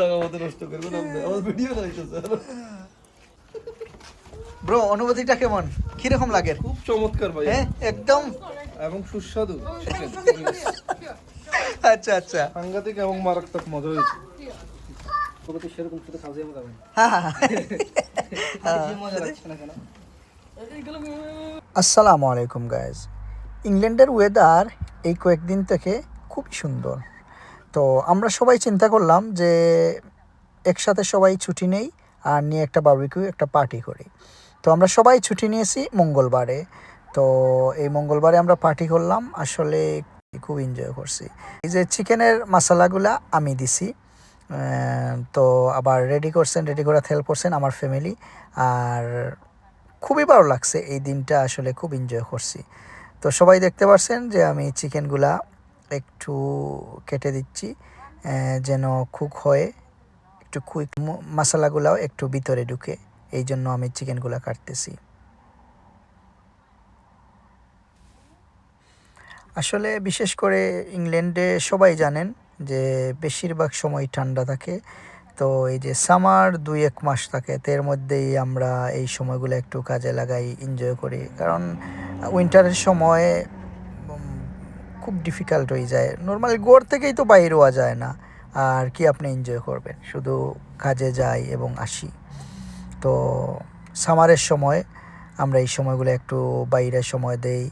জায়গা মতো নষ্ট করবেন আমার ভিডিও নাইতেছে ব্রো অনুভূতিটা কেমন? কীরকম লাগে? খুব চমৎকার ভাই। হ্যাঁ একদম। এবং সুস্বাদু আচ্ছা আচ্ছা। সাংঘাতিক এবং মারাত্মক মজা হয়েছে। সেরকম শুধু খাওয়া যাবে হ্যাঁ। মজা আসসালামু আলাইকুম গাইজ ইংল্যান্ডের ওয়েদার এই কয়েকদিন থেকে খুব সুন্দর। তো আমরা সবাই চিন্তা করলাম যে একসাথে সবাই ছুটি নেই আর নিয়ে একটা বারবিকিউ একটা পার্টি করি। তো আমরা সবাই ছুটি নিয়েছি মঙ্গলবারে। তো এই মঙ্গলবারে আমরা পার্টি করলাম। আসলে খুব এনজয় করছি। এই যে চিকেনের মশলাগুলা আমি দিছি। তো আবার রেডি করছেন রেডি করা হেল্প করছেন আমার ফ্যামিলি আর খুবই ভালো লাগছে। এই দিনটা আসলে খুব এনজয় করছি। তো সবাই দেখতে পাচ্ছেন যে আমি চিকেনগুলা একটু কেটে দিচ্ছি যেন কুক হয়ে একটু কুইক মশলাগুলাও একটু ভিতরে ঢুকে, এই জন্য আমি চিকেনগুলা কাটতেছি। আসলে বিশেষ করে ইংল্যান্ডে সবাই জানেন যে বেশিরভাগ সময় ঠান্ডা থাকে, তো এই যে সামার দুই এক মাস থাকে এর মধ্যেই আমরা এই সময়গুলো একটু কাজে লাগাই এনজয় করি। কারণ উইন্টারের সময় খুব ডিফিকাল্ট হয়ে যায়। নর্মালি গোড় থেকেই তো বাইরে হওয়া যায় না। আর কি আপনি এনজয় করবেন? শুধু কাজে যাই এবং আসি। তো সামারের সময় আমরা এই সময়গুলো একটু বাইরে সময় দেই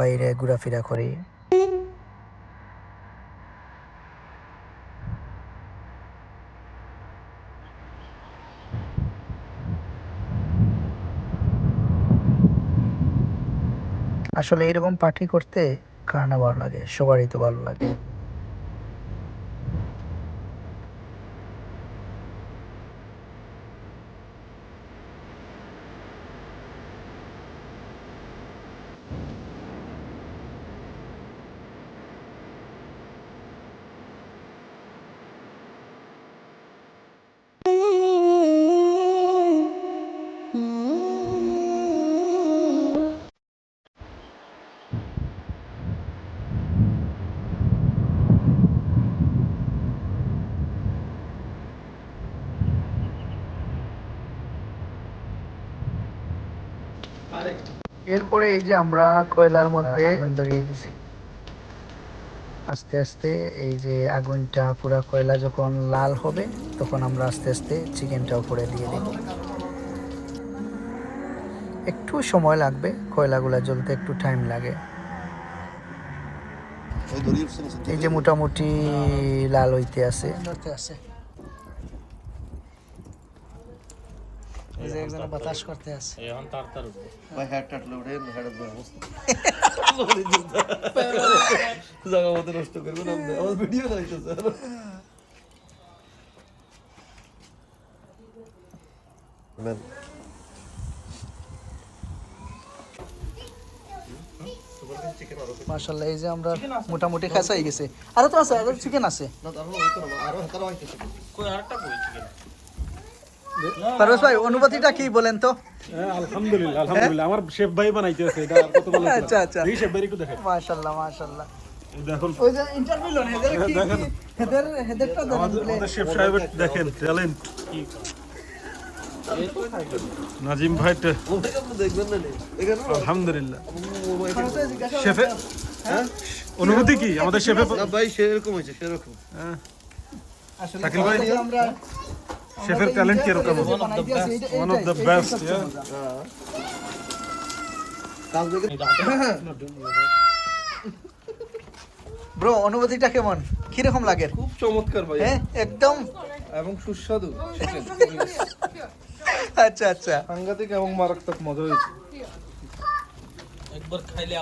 বাইরে ঘোরাফেরা করি। আসলে এরকম পার্টি করতে কার না ভালো লাগে? সবারই তো ভালো লাগে। এরপরে এই যে আমরা কয়লার মধ্যে ধরিয়ে দিছি। আস্তে আস্তে এই যে আগুনটা পুরো কয়লা যখন লাল হবে, তখন আমরা আস্তে আস্তে চিকেনটা উপরে দিয়ে দেব একটু সময় লাগবে, কয়লাগুলো জ্বলতে একটু টাইম লাগে। এই যে মোটামুটি লাল হইতে আছে। এই যে একজনে বাতাস করতে আছে ভাই হ্যাট টাট লোড়ে হেড অবস্থা জায়গা মতো নষ্ট করবেন আপনি আমার ভিডিও নাইতেছে ম্যাম মাশাআল্লাহ এই যে আমরা মোটামুটি খাসাই গেছে। আরও তো আছে আরও চিকেন আছে। না তারপর হইতো না আরও হাতারও হইতেছে। পারভেজ ভাই অনুভূতিটা কি বলেন তো? হ্যাঁ, আলহামদুলিল্লাহ আলহামদুলিল্লাহ। আমার শেফ ভাই বানাইতেছে এটা কত ভালো আচ্ছা আচ্ছা। দেখি শেফ ভাই একটু দেখেন। মাশাআল্লাহ মাশাআল্লাহ। দেখুন। ওই যে ইন্টারভিউ লোন হেদের কি দেখেন। হেদের হেদেরটা আমাদের আমাদের শেফ সাহেবের দেখেন ট্যালেন্ট নাজিম ভাই তে- ওটাকে আপনি দেখবেন না নে। এখানে আলহামদুলিল্লাহ। শেফে হ্যাঁ? অনুভূতি কি? আমাদের শেফে ভাই সেরকম হয়েছে সেরকম হ্যাঁ, আসলে আমরা শেফের ট্যালেন্ট কীরকম ওয়ান অফ দ্য বেস্ট কাজ দেখে ব্রো অনুভূতিটা কেমন? কীরকম লাগে? খুব চমৎকার ভাই। হ্যাঁ একদম। এবং সুস্বাদু। আচ্ছা আচ্ছা। সাংঘাতিক এবং মারাত্মক মজা হয়েছে। একবার খাইলে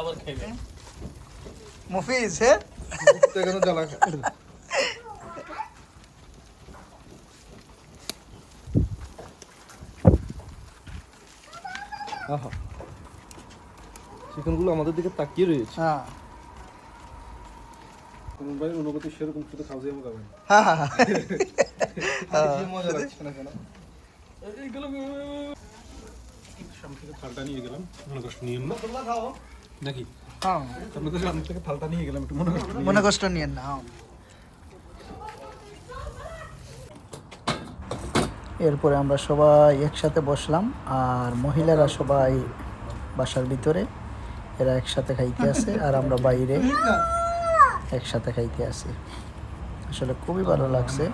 মুফিজ হ্যাঁ? তো এখানে জ্বালা আহা। চিকেনগুলো আমাদের দিকে তাকিয়ে রয়েছে। হ্যাঁ। ভাই অনুভূতি সেরকম শুধু খাওয়া যাবে না হ্যাঁ হ্যাঁ কি মজা লাগছে না কেন? সামনে থেকে থালটা নিয়ে গেলাম। মনে কষ্ট নিয়ে না? নাকি? হ্যাঁ। সামনে থেকে সামনে নিয়ে গেলাম একটু মনে কষ্ট মনে কষ্ট নিয়েন না হ্যাঁ। এরপরে আমরা সবাই একসাথে বসলাম আর মহিলারা সবাই বাসার ভিতরে এরা একসাথে খাইতে আসে আর আমরা বাইরে একসাথে খাইতে আসি আসলে খুবই ভালো লাগছে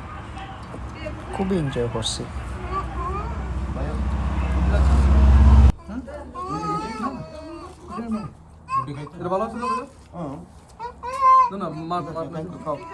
খুবই এনজয় করছি ভালো আছে না মা খাও